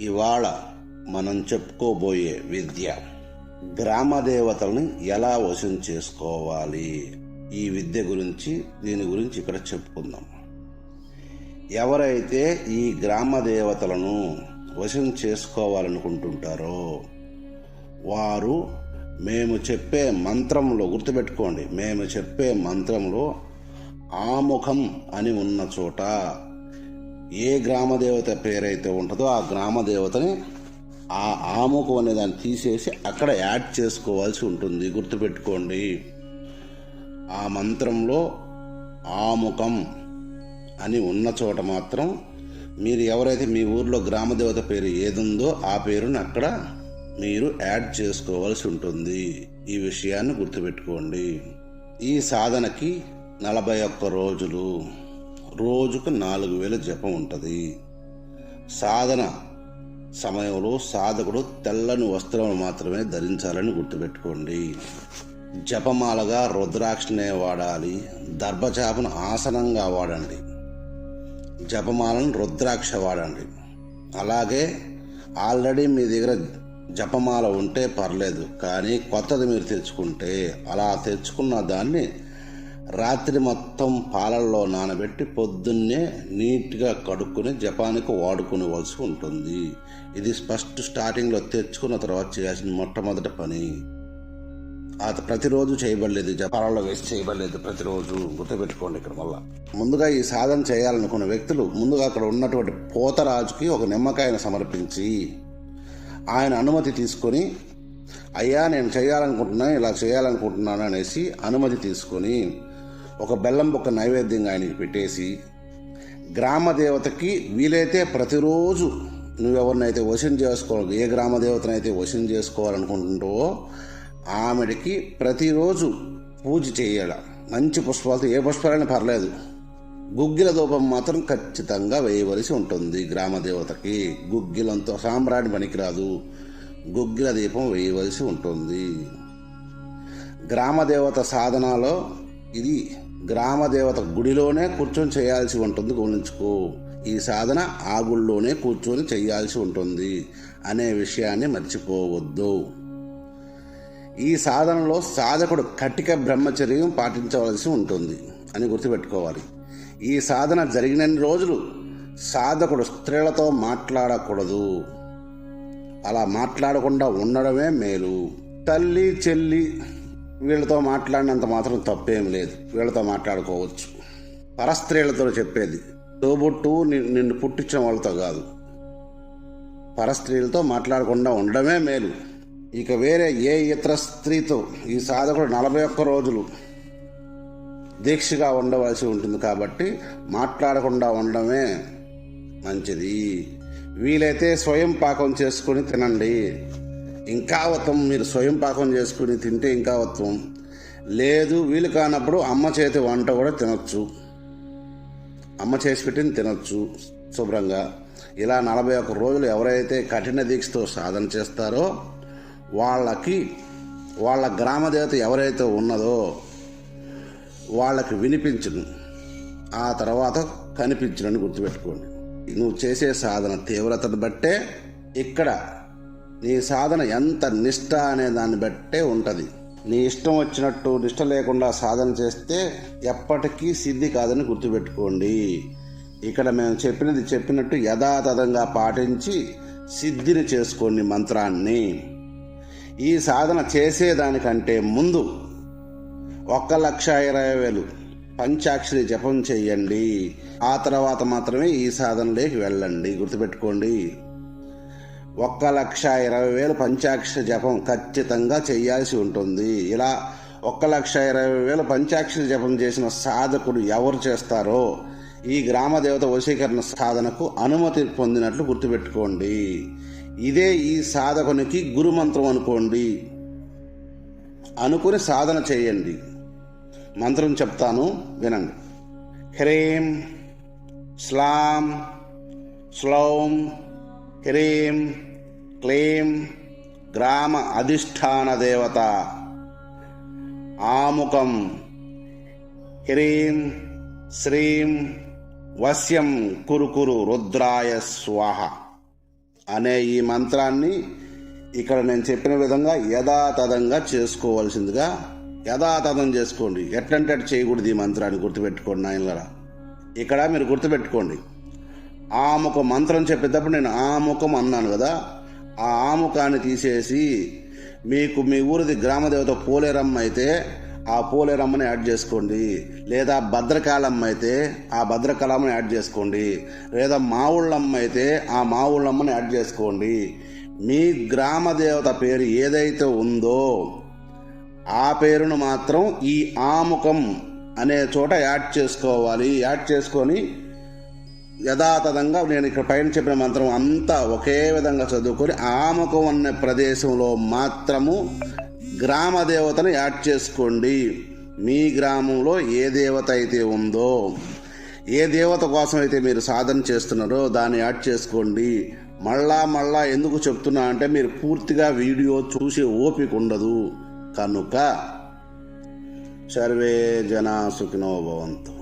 ఇవాళ మనం చెప్పుకోబోయే విద్య. గ్రామ దేవతల్ని ఎలా వశం చేసుకోవాలి? ఈ విద్య గురించి దీని గురించి ఇక్కడ చెప్పుకుందాం. ఎవరైతే ఈ గ్రామ దేవతలను వశం చేసుకోవాలనుకుంటుంటారో వారు మేము చెప్పే మంత్రంలో గుర్తుపెట్టుకోండి మేము చెప్పే మంత్రంలో ఆముఖం అని ఉన్న చోట ఏ గ్రామదేవత పేరైతే ఉంటుందో ఆ గ్రామదేవతని ఆ ఆముఖం అనే దాన్ని తీసేసి అక్కడ యాడ్ చేసుకోవాల్సి ఉంటుంది. గుర్తుపెట్టుకోండి. ఆ మంత్రంలో ఆముఖం అని ఉన్న చోట మాత్రం మీరు ఎవరైతే మీ ఊర్లో గ్రామదేవత పేరు ఏదుందో ఆ పేరుని అక్కడ మీరు యాడ్ చేసుకోవాల్సి ఉంటుంది. ఈ విషయాన్ని గుర్తుపెట్టుకోండి. ఈ సాధనకి నలభై ఒక్క రోజులు. రోజుకు నాలుగు వేల జపం ఉంటుంది. సాధన సమయంలో సాధకుడు తెల్లని వస్త్రం మాత్రమే ధరించాలని గుర్తుపెట్టుకోండి. జపమాలగా రుద్రాక్షనే వాడాలి. దర్భచాపను ఆసనంగా వాడండి. జపమాలను రుద్రాక్ష వాడండి. అలాగే ఆల్రెడీ మీ దగ్గర జపమాల ఉంటే పర్లేదు కానీ కొత్తది మీరు తెచ్చుకుంటే అలా తెచ్చుకున్న దాన్ని రాత్రి మొత్తం పాలల్లో నానబెట్టి పొద్దున్నే నీట్గా కడుక్కుని జపానికి వాడుకునేవలసి ఉంటుంది. ఇది ఫస్ట్ స్టార్టింగ్లో తెచ్చుకున్న తర్వాత చేయాల్సిన మొట్టమొదటి పని. ఆ ప్రతిరోజు చేయబడలేదు. జపాలలో వేసి చేయబడలేదు ప్రతిరోజు. గుర్తుపెట్టుకోండి ఇక్కడ వల్ల ముందుగా ఈ సాధన చేయాలనుకున్న వ్యక్తులు ముందుగా అక్కడ ఉన్నటువంటి పోతరాజుకి ఒక నిమ్మకాయను సమర్పించి ఆయన అనుమతి తీసుకొని అయ్యా నేను చేయాలనుకుంటున్నాను ఇలా చేయాలనుకుంటున్నాను అనేసి అనుమతి తీసుకొని ఒక బెల్లం బొక్క నైవేద్యంగా ఆయనకి పెట్టేసి గ్రామ దేవతకి వీలైతే ప్రతిరోజు నువ్వెవరినైతే వశం చేసుకోవాలి ఏ గ్రామ దేవతనైతే వశం చేసుకోవాలనుకుంటుంటావో ఆమెడికి ప్రతిరోజు పూజ చేయాల. మంచి పుష్పాలతో ఏ పుష్పాలైనా పర్లేదు. గుగ్గిల ధూపం మాత్రం ఖచ్చితంగా వేయవలసి ఉంటుంది గ్రామ దేవతకి. గుగ్గిలంతో సాంబ్రాణి పనికిరాదు. గుగ్గిల దీపం వేయవలసి ఉంటుంది. గ్రామ దేవత సాధనలో ఇది గ్రామ దేవత గుడిలోనే కూర్చొని చేయాల్సి ఉంటుంది. గమనించుకో. ఈ సాధన ఆ గుడిలోనే కూర్చొని చేయాల్సి ఉంటుంది అనే విషయాన్ని మర్చిపోవద్దు. ఈ సాధనలో సాధకుడు కటిక బ్రహ్మచర్యం పాటించవలసి ఉంటుంది అని గుర్తుపెట్టుకోవాలి. ఈ సాధన జరిగినన్ని రోజులు సాధకుడు స్త్రీలతో మాట్లాడకూడదు. అలా మాట్లాడకుండా ఉండడమే మేలు. తల్లి చెల్లి వీళ్ళతో మాట్లాడినంత మాత్రం తప్పేం లేదు. వీళ్ళతో మాట్లాడుకోవచ్చు. పరస్త్రీలతో చెప్పేది. తోబుట్టు ని- నిన్ను పుట్టించిన వాళ్ళతో కాదు. పరస్త్రీలతో మాట్లాడకుండా ఉండడమే మేలు. ఇక వేరే ఏ ఇతర స్త్రీతో ఈ సాధకుడు నలభై ఒక్క రోజులు దీక్షగా ఉండవలసి ఉంటుంది కాబట్టి మాట్లాడకుండా ఉండడమే మంచిది. వీలైతే స్వయం పాకం చేసుకుని తినండి. ఇంకా ఉత్తమం మీరు స్వయం పాకం చేసుకుని తింటే ఇంకా ఉత్తమం లేదు వీలు కానప్పుడు అమ్మ చేతి వంట కూడా తినొచ్చు. అమ్మ చేసి పెట్టింది తినొచ్చు శుభ్రంగా. ఇలా నలభై ఒక్క రోజులు ఎవరైతే కఠిన దీక్షతో సాధన చేస్తారో వాళ్ళకి వాళ్ళ గ్రామదేవత ఎవరైతే ఉన్నదో వాళ్ళకి వినిపించను. ఆ తర్వాత కనిపించునని గుర్తుపెట్టుకోండి. నువ్వు చేసే సాధన తీవ్రతను బట్టే ఇక్కడ నీ సాధన ఎంత నిష్ట అనే దాన్ని బట్టే ఉంటుంది. నీ ఇష్టం వచ్చినట్టు నిష్ట లేకుండా సాధన చేస్తే ఎప్పటికీ సిద్ధి కాదని గుర్తుపెట్టుకోండి. ఇక్కడ మేము చెప్పినది చెప్పినట్టు యథాతథంగా పాటించి సిద్ధిని చేసుకోండి మంత్రాన్ని. ఈ సాధన చేసేదానికంటే ముందు ఒక్క లక్ష ఇరవై వేలు పంచాక్షరి జపం చేయండి. ఆ తర్వాత మాత్రమే ఈ సాధనలోకి వెళ్ళండి. గుర్తుపెట్టుకోండి. ఒక్క లక్ష ఇరవై వేలు పంచాక్షర జపం ఖచ్చితంగా చేయాల్సి ఉంటుంది. ఇలా ఒక్క లక్ష ఇరవై వేలు పంచాక్షర జపం చేసిన సాధకుడు ఎవరు చేస్తారో ఈ గ్రామ దేవత వశీకరణ సాధనకు అనుమతి పొందినట్లు గుర్తుపెట్టుకోండి. ఇదే ఈ సాధకునికి గురుమంత్రం అనుకోండి. అనుకుని సాధన చేయండి. మంత్రం చెప్తాను వినండి. హ్రీం స్లాం స్లౌం హ్రీం క్లీం గ్రామ అధిష్టాన దేవత. ఆముఖం హ్రీం శ్రీం వశ్యం కురుకురు రుద్రాయ స్వాహ. అనే ఈ మంత్రాన్ని ఇక్కడ నేను చెప్పిన విధంగా యథాతథంగా చేసుకోవాల్సిందిగా యథాతథం చేసుకోండి. ఎట్లంటే చేయకూడదు ఈ మంత్రాన్ని గుర్తుపెట్టుకోండి నాయనలరా. ఇక్కడ మీరు గుర్తుపెట్టుకోండి. ఆముఖ మంత్రం చెప్పేటప్పుడు నేను ఆముఖం అన్నాను కదా ఆ ఆముఖాన్ని తీసేసి మీకు మీ ఊరిది గ్రామదేవత పోలేరమ్మ అయితే ఆ పోలేరమ్మని యాడ్ చేసుకోండి. లేదా భద్రకాళమ్మ అయితే ఆ భద్రకాలమ్మని యాడ్ చేసుకోండి. లేదా మావుళ్ళమ్మ అయితే ఆ మావుళ్ళమ్మని యాడ్ చేసుకోండి. మీ గ్రామదేవత పేరు ఏదైతే ఉందో ఆ పేరును మాత్రం ఈ ఆముఖం అనే చోట యాడ్ చేసుకోవాలి. యాడ్ చేసుకొని యథాతథంగా నేను ఇక్కడ పైన చెప్పిన మంత్రం అంతా ఒకే విధంగా చదువుకొని ఆముఖం అనే ప్రదేశంలో మాత్రము గ్రామ దేవతను యాడ్ చేసుకోండి. మీ గ్రామంలో ఏ దేవత అయితే ఉందో ఏ దేవత కోసం అయితే మీరు సాధన చేస్తున్నారో దాన్ని యాడ్ చేసుకోండి. మళ్ళా మళ్ళా ఎందుకు చెప్తున్నా అంటే మీరు పూర్తిగా వీడియో చూసే ఓపిక ఉండదు. కనుక సర్వే జనా సుఖినో భవంతు.